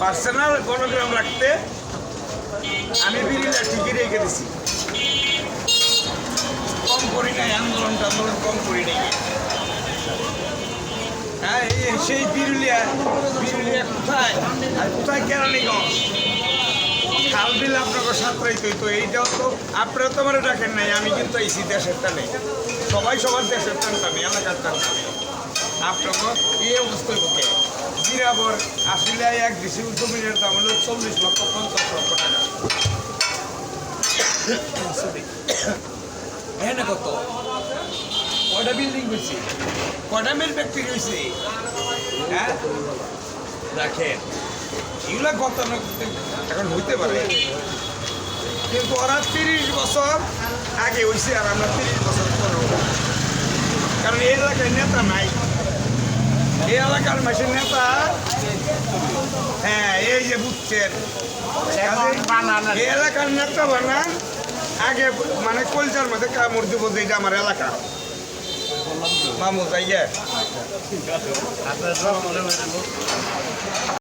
Personal গণগ্রাম রাখতে আমি বিড়িটা ঠিকই রেখে দিছি। কম করি নাই, আন্দোলন টান্দোলন কম করি নাই। হ্যাঁ সেই বিরুলিয়া বিরুলিয়া কোথায়? কোথায় কেরানীগঞ্জ? খাল বিল আপনাকে সাঁতরাইতে তো এইটাও তো আপনারা তো আমার ডাকেন নাই, আমি কিন্তু এই দেশের টানে। সবাই সবার দেশের টান টানে এলাকার টান টানে আপনাকে এই অবস্থায় জিরাবর আসলে এক ডিসি জমিনের দাম হলো চল্লিশ লক্ষ পঞ্চাশ লক্ষ টাকা। Sorry. এখানে কত? কয়টা বিল্ডিং হয়েছে? কয়টা মিল ফ্যাক্টরি হয়েছে? হ্যাঁ? দেখেন এগুলা কত না- এখন হইতে পারে। কিন্তু ওরা তিরিশ বছর আগে হয়েছে আর আমরা তিরিশ বছর পরে। কারণ এই এলাকায় নেতা নাই। এই এলাকার মেশিন নেতা? হ্যাঁ এই যে বুঝছেন। এই এলাকার নেতা বানান আগে মানে কলচার মধ্যে কামড় দিব যে আমার এলাকা। মামু তাই